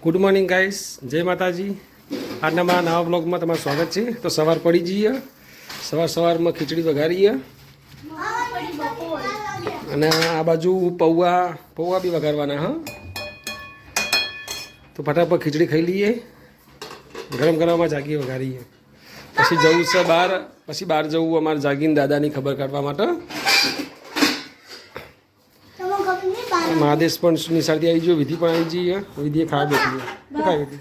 Good morning guys જય માતાજી. આજના મારા નવા બ્લોગમાં તમારું સ્વાગત છે. તો સવાર પડી જઈએ સવાર સવારમાં ખીચડી વઘારીએ અને આ બાજુ પૌવા પૌવા બી વઘારવાના, હા. તો ફટાફટ ખીચડી ખાઈ લઈએ. ગરમ ગરમમાં જાગી વઘારીએ. પછી જવું છે બહાર. પછી બહાર જવું અમારે જાગીને દાદાની ખબર કાઢવા માટે. મહાદેશ પણ નિશાળથી આવી ગયો વિધિ પણ આવી જઈએ વિધિએ ખાવા બેઠી શું ખાય વિધિ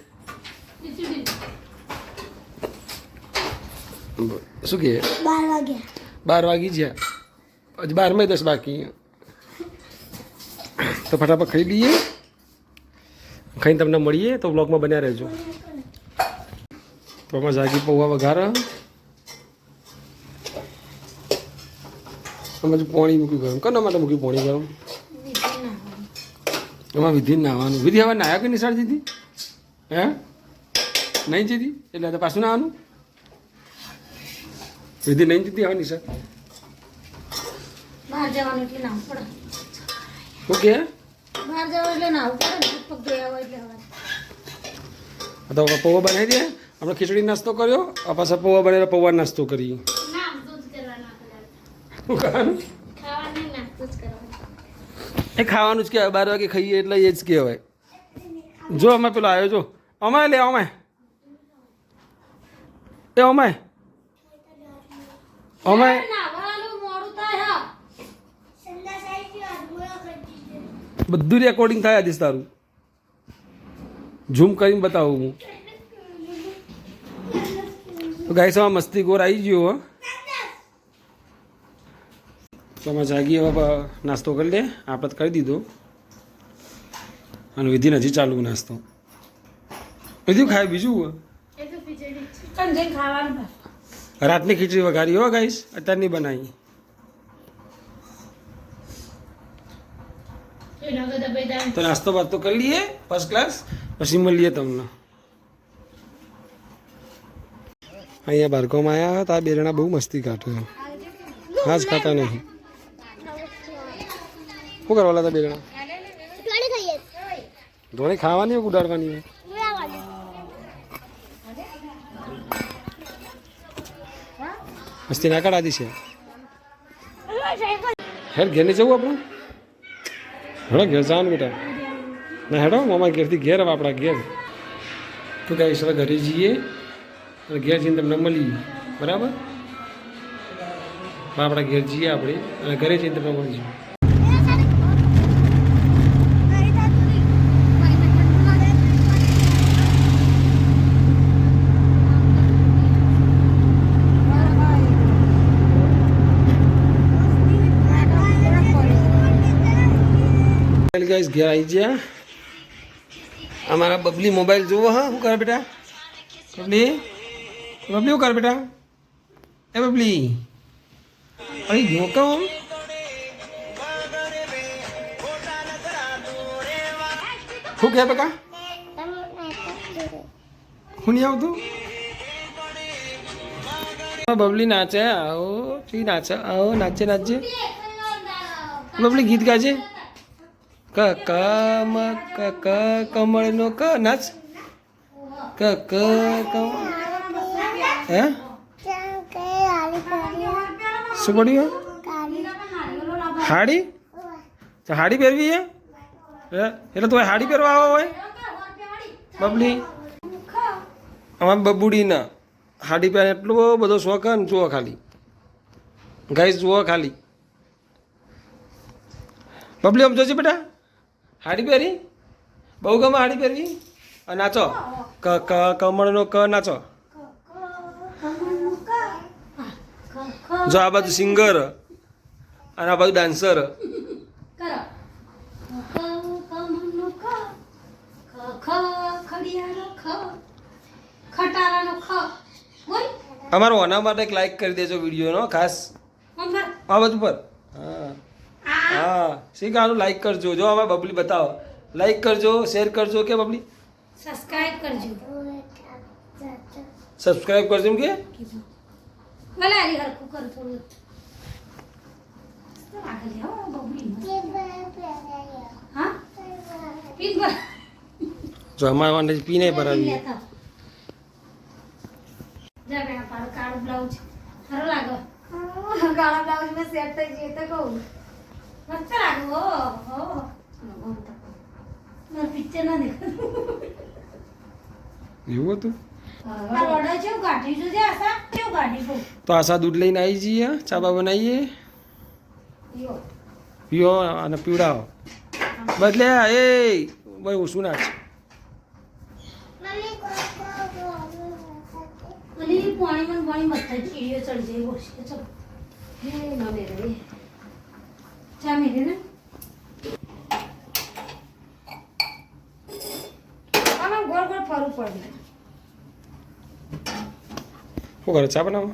શું કહે બાર વાગી. ગયા. હજી બારમાં દસ બાકી. તો ફટાફટ ખાઈ લઈએ. ખાઈને તમને મળીએ તો બ્લોગમાં બન્યા રહેજો. તો આમાં જાગી પૌવા વઘાર આમાં પાણી મૂક્યું ગરમ. કોના માટે મૂક્યું પાણી ગરમ? એમાં વિધિ નાવાનું વિધિ હવે નાયા કે નિશાળ જીધી? હે? નહીં જીધી? એટલે તો પાછું નાવાનું વિધિ નહીં જીધી હવે. નિશાળ ઓકે તો પૌવા બનાવી દે. આપણે ખીચડી નાસ્તો કર્યો. આ પાછા પૌવા બનાવીને પૌવા નાસ્તો કરીએ. ના દૂધ કરવાના શું ખાવાનું ખાવાનું નાસ્તો જ કરવાનો એ ખાવાનું જ કહેવાય બાર વાગે ખાઈએ એટલે એ જ કહેવાય. જો અમે પેલો આવ્યો જો. અમાય લે અમાય. એ અમે હા. બધું રેકોર્ડિંગ થાય આદિશ તારું. ઝૂમ કરીને બતાવું હું. તો ગાય સવા મસ્તી ગોર આવી ગયો હો. તો અમે જાગીએ હવે નાસ્તો કરી લે આપણે કરી દીધો. અને વિધિ નથી ચાલુ નાસ્તો. બીજું ખાય બીજું? રાતની ખીચડી વઘારી હો ગાઈશ અત્યારની બનાવી. તો નાસ્તો બાસ્તો કરી લઈએ ફર્સ્ટ ક્લાસ પછી મળીએ તમને. અહીંયા બાળકોમાં આવ્યા હતા આ બે જણા બહુ મસ્તી કાઢે. હા જ ખાતા નહીં. શું કરવાના હતા બે જણા? ધોળી ખાવાની ઉડાડવાની હોય? મસ્તી ના કાઢાતી છે. હેડ ઘેર નહીં જવું આપણે? હેડો ઘેર જવાનું બેટા. ના હેડો મામા ઘેરથી ઘેર આપણા ઘેર. તો કહીશ સર ઘરે જઈએ. અને ઘેર જઈને તમને મળીએ બરાબર? આપણા ઘેર જઈએ આપણે. અને ઘરે જઈને તમને મળીશું ગાઈસ ઘેર આવી ગયા અમારા બબલી મોબાઈલ જોવો હા શું કરે બેટા બબલી બબલી શું કરે બેટા એ બબલી અરે જો કહું શું કહે બકા હું નહીં આવતું બબલી નાચે આવો તી નાચે આવો નાચે નાચે બબલી ગીત ગાજે ક ક મ ક ક કમળનો ક નાચ. ક ક કમ હે? શું પડ્યું હાડી? તો હાડી પહેરવી હે? એટલે તું હાડી પહેરવા આવો હોય બબલી. અમાર બબુડીના. હાડી પહેરે એટલો બધો શોખ ને, જુઓ ખાલી. ગાઈસ, જુઓ ખાલી. બબલી, આમ જોજે બેટા. હાડી પહેરી? બહુ ગમે હાડી પહેરવી? નાચો. ક ક કમળનો ક નાચો. જો આ બાજુ સિંગર અને આ બાજુ ડાન્સર. અમારો ઓના માટે એક લાઈક કરી દેજો વિડીયોનો ખાસ. આ બાજુ પર. હા. હા. શી ગાનું લાઈક કરજો? જો હવે બબલી બતાવો. લાઈક કરજો શેર કરજો કે બબલી? સબસ્ક્રાઇબ કરજો. સબસ્ક્રાઈબ કરજો કે? ભલે હરી હરકુ કર થોડું. આગળ જાઓ બબલી? હા? પીત ભર. જો અમારા માટે પીને ભરાવી જા બેન પાડો કાળો બ્લાઉઝ. સારો લાગો. કાળા બ્લાઉઝ સેટ થઈ જઈએ તો કહું. એવું હતું? તો આશા દૂધ લઈને આવી જઈએ ચા બા બનાવીએ? પીઓ અને પીવડાવો. બદલે એ ભાઈ ઓછું નાખ? પાણી માં પાણી મથા ચીડીઓ ચડી મેરે ને આમાં ગોળ ગોળ ફરવું પડે શું કરે ચા બનાવો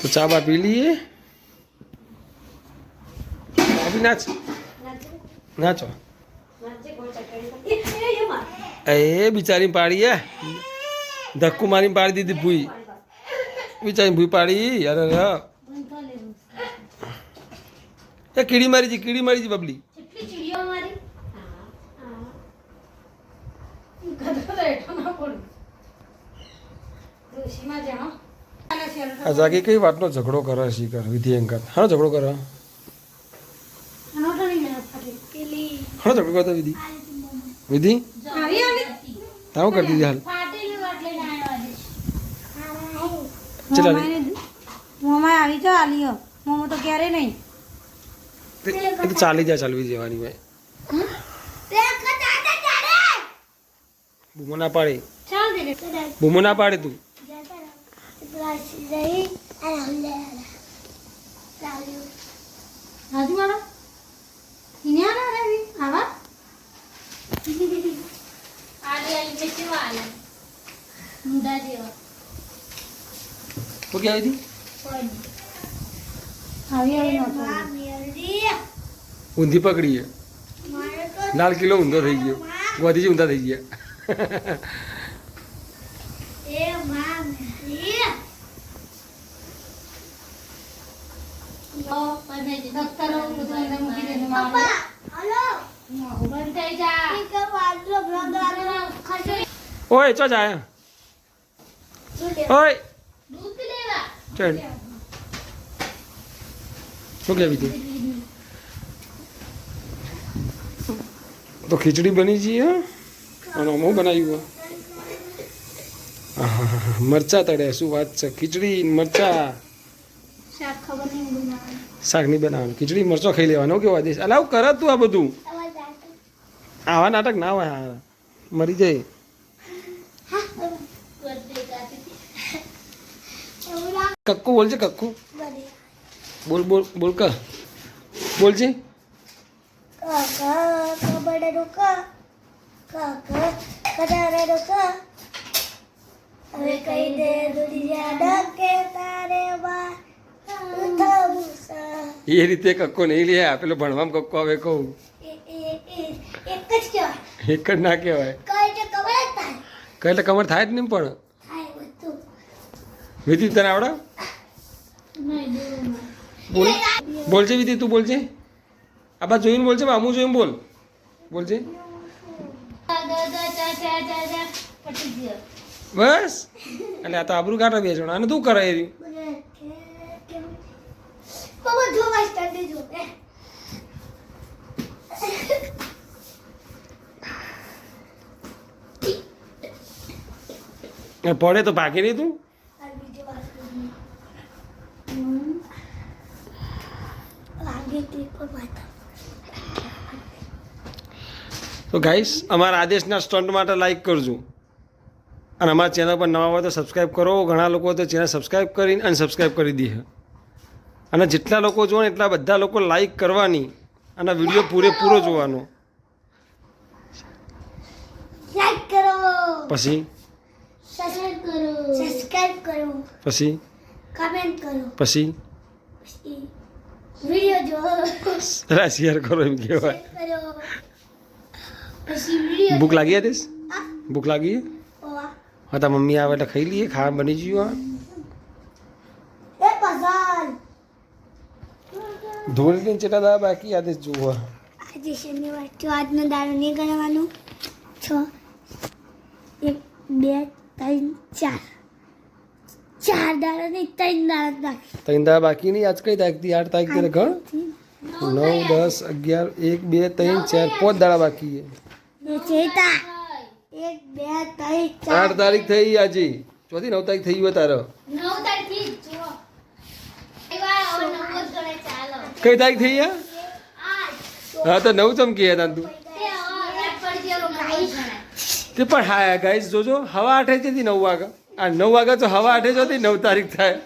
તો ચા બા પી લઈએ અભી નાચ નાચો એ બિચારી પાડી હે ધક્કુ મારીને પાડી દીધી ભૂઈ બિચારી ભૂઈ પાડી. અરે એ કીડી મારી છે કીડી મારી છે બબલી. આ જાગી કઈ વાતનો ઝઘડો કરે કર વિધિ અંકત હા ઝઘડો કરે? હા ઝઘડો કરતા વિધિ? વિધિ? આવી તાવ કરી દીધી હાલ ફાટેલી વાટ લઈને આવ્યો ચલા. મોમાં આવી તો આલિયો મોમો તો ક્યારે નહીં. એ તો ચાલી જા ચાલવી જવાની ભાઈ. બૂમો ના પાડે. ચાલ બૂમો ના પાડે તું. રાજુ વાળા ઇને આના રે આવા? આલી આલી. મુંડા જેવા. કહેવાય હતી? આવી નતો ઊંધી પકડીએ. લાલ કિલો ઊંધો થઈ ગયો. ગોધીજી ઊંધા થઈ ગયા. ઓય ચો જાય? ઓય લેવા ચડ શું કહેવી હતી તો ખીચડી બની જઈએ હં? અને હું બનાવ્યું હા મરચા તળે શું વાત છે ખીચડી મરચા શાક નહીં બનાવવાનું ખીચડી મરચો ખાઈ લેવાનો કેવા આદેશ અલાવ આવું કરે તું આ બધું આવા નાટક ના હોય. મરી જાય કક્કુ બોલજે કક્કુ. બોલ બોલ બોલ ક. બોલજે. એ રીતે કક્કો નહીં લે પેલો ભણવામાં કક્કો આવે કહું. એક જ ના કહેવાય. કઈ એટલે કમર થાય. જ નહીં પણ. વિધિ તને આવડે? બોલ. બોલજે વિધિ, તું બોલજે. આબા જોઈને બોલજે મામું જોઈને બોલ. બોલજે. બસ. એટલે આ તો આબરું કાઢા બે જણા. અને તું કરે એ રહ્યું. મને કે કેમ બાબા જો માસ્ટર દે જો એ પડે તો ભાગી નહીં તું આ બીજી વાત લાગે તે ગાઈસ અમારા આદેશના સ્ટન્ટ માટે લાઈક કરજો. અને અમારા ચેનલ પર નવા હોય તો સબસ્ક્રાઈબ કરો. ઘણા લોકો તો ચેનલ સબસ્ક્રાઈબ કરીને અનસબસ્ક્રાઈબ કરી દે અને જેટલા લોકો જુઓ ને એટલા બધા લોકો લાઈક કરવાની અને વીડિયો પૂરેપૂરો જોવાનો. લાઈક કરો. પછી? સબસ્ક્રાઇબ કરો. સબસ્ક્રાઇબ કરો. પછી? કમેન્ટ કરો. પછી? વિડિયો જો. જરા શેર કરો એમ કહેવાય ભૂખ લાગી હતી ભૂખ લાગી હા તા મમ્મી આવે એટલે ખાઈ લઈએ ખાવા બની ગયું એ પઝલ. ધોળીને ચેટા દાડા બાકી આજે જુઓ આજે શનિવાર તો આજનો દાડો નહીં ગણવાનું. છ એક બે ત્રણ ચાર. ત્રણ દાડા બાકી. નહીં આજ કઈ તારીખથી આઠ તારીખ ત્યારે ઘણ? નવ દસ અગિયાર એક બે ત્રણ ચાર પાંચ દાડા બાકી છે. આઠ તારીખ થઈ આજે. ચોથી નવ તારીખ થઈ ગયો તારો. કઈ તારીખ થઈ હા તો નવ ચમકી હતા તું. તે પણ હા ગાઈસ જોજો હવા આઠે થી નવ વાગે આ નવ વાગે તો હવા આઠે જોતી નવ તારીખ થાય.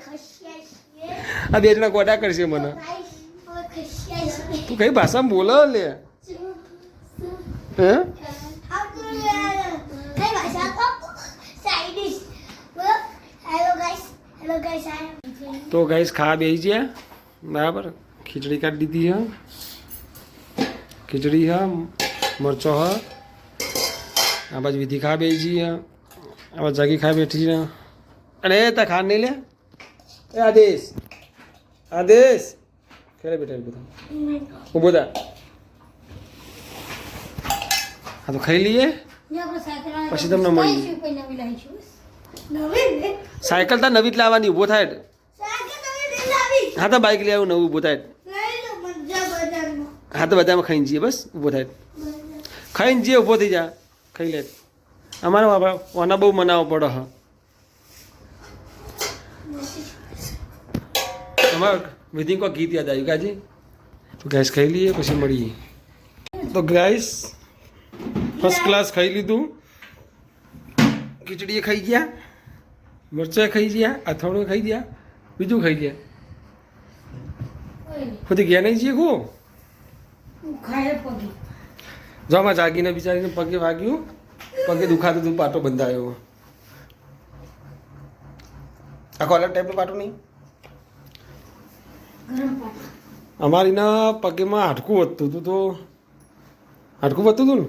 આ બે જણા ગોડા કરશે મને. તું કઈ ભાષામાં બોલો લે? હે? તો ગાઈસ ખા બેસી ગયા? બરાબર. ખીચડી કાઢી દીધી હા. ખીચડી હા, મરચો હા. આ બાજુ વિધિ ખા બેસી ગયા આ જાગી ખાઈ બેઠી છે. અરે તા ખા નહીં લે. એ આદેશ. આદેશ. ખેલે બેઠા બધા ઊભો બધા હા, તો ખાઈ લઈએ. પછી તમને મળી. સાયકલ તો નવી જ લાવવાની ઊભો થાય હા, તો બાઇક લઈ નવું ઊભો થાય હા, તો બધામાં ખાઈને જઈએ, બસ. ઊભો થાય ખાઈને જઈએ ઊભો થઈ જા. ખાઈ લે. અમારે ઓના બહુ મનાવવો પડે હા. અમારે વિધિ કોઈ ગીત યાદ આવ્યું કાજી તો ગેસ ખાઈ લઈએ પછી મળીએ. તો ગેસ ફર્સ્ટ ક્લાસ ખાઈ લીધું. ખીચડીએ ખાઈ ગયા મરચાં ખાઈ ગયા અથાણું ખાઈ ગયા બીજું ખાઈ ગયા. નહીં. ગયા નહીં છીએ ખૂબ જો આમાં જાગીને બિચારીને પગે વાગ્યું. પગે દુખાતું હતું પાટો બંધાયો. આખો અલગ ટાઈપનો પાટો નહીં? અમારીના પગેમાં હાડકું વધતું હતું તો. હાડકું વધતું હતું ને?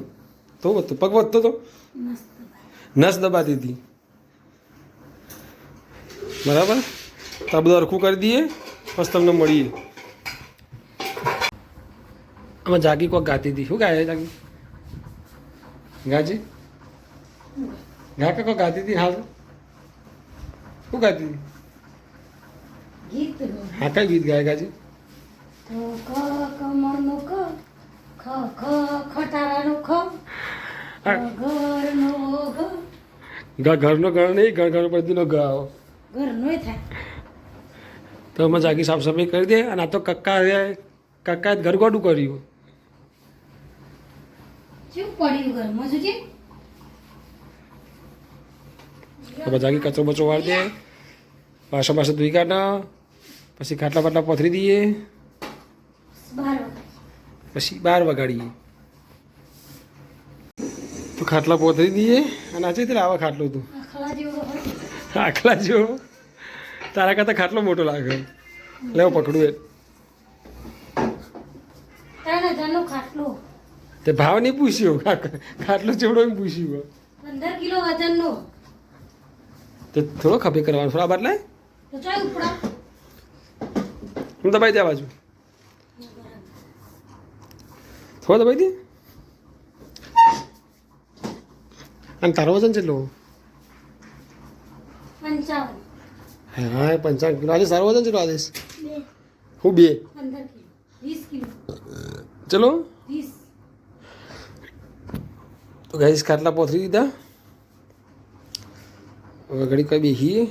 તો વધતું. પગ વધતો હતો નસ દબાતી હતી. બરાબર? તો આ બધું હરખું કરી દઈએ બસ તમને મળીએ. આમાં જાગી કોક ગાતી હતી. શું ગાય જાગી? ગાજી? ગા કે ગાતી હતી હાલ? શું ગાતી હતી? હા કઈ ગીત ગાય ગાજી. ઘરનો ઘર નહીં ઘર ઘર બધીનો ગાઓ ગાવ તો અમે જાગી સાફ સફાઈ કરી દે અને આ તો કક્કા કક્કાએ ઘર ગોડું કર્યું. શું પડ્યું ઘરમાં શું જાગી કચરો બચરો વાળી દે પાછા પાછા ધોઈ કાઢા પછી ખાટલા પાટલા પથરી દઈએ પછી બાર વગાડીએ તો ખાટલા પોથરી દઈએ અને આજે ત્યારે આવા ખાટલો હોય આખલા જેવો તારા કરતાં ખાટલો મોટો લાગે લેવો પકડું એ તે ભાવ નહીં પૂછ્યો ખાટલો ચેવડો પૂછ્યું પંદર કિલો વજનનો તે થોડો ખભે કરવાનો થોડા બાર ઉપડા. હું દબાઈ દે આ બાજુ. થોડો દબાઈ દે. અને તારો વજન કેટલો? હા પંચાવન કિલો. આજે સારો વજન ચલો આદેશ હું બે? ચલો. તો ગાઈસ ખાટલા પોથરી દીધા. હવે ઘડી કઈ બેસીએ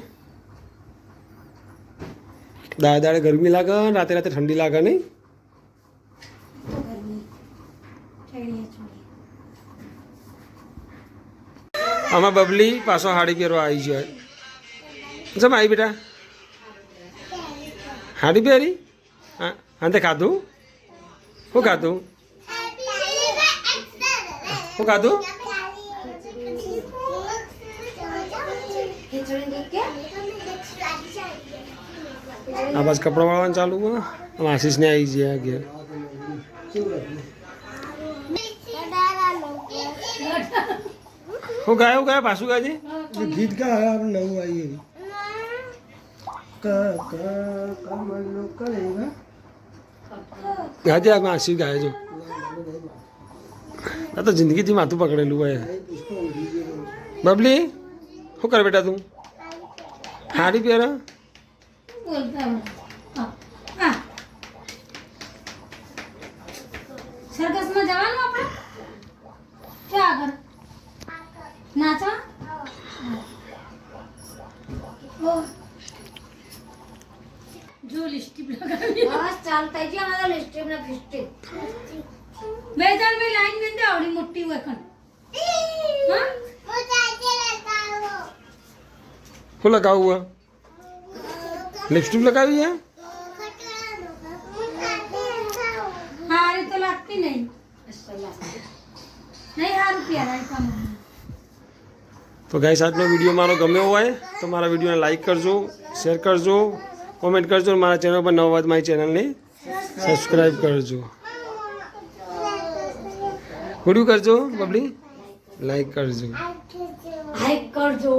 દાડે દાડે ગરમી લાગે, રાતે રાતે ઠંડી લાગે નહીં? આમાં બબલી પાછો હાડી પહેરવા આવી છે જમ આવી બેટા? હાડી પહેરી? હા અંતે ખાધું? શું ખાધું? શું ખાધું ખીચડી દૂધ કે આ બસ કપડાં વાળવાનું ચાલુ હોય આશીષને આવી ગયા ઘેર. હું ગાય ગાય પાછું ગાજે? ગીત ગાય આપણે નવું કમળનો ગાજે આ આશીષ ગાય જો. આ તો જિંદગીથી માથું પકડેલું હોય. બબલી શું કરે બેટા તું? સાડી પહેરે. બોલતા. હા. હા. સરઘસમાં જવાનું આપણે ક્યાં આગળ નાચવા. જો લિસ્ટિપ લગાવી બસ ચાલ થઈ ગઈ અમારા લિસ્ટિપ ને ફિસ્ટિપ બે ચાલ બે લાઈન મેં દે આવડી મોટી હોય કણ હા શું લગાવવું હે લિપસ્ટિક લગાવી હે હારી તો લાગતી નહીં નહીં હારું પહેરાય કામ તો ગાઈસ આજનો વીડિયો મારો ગમ્યો હોય તો મારા વિડીયોને લાઈક કરજો શેર કરજો કોમેન્ટ કરજો અને મારા ચેનલ પર નવા વાત મારી ચેનલને સબસ્ક્રાઈબ કરજો ગુડ્યું કરજો બબલી લાઈક કરજો હાઈક કરજો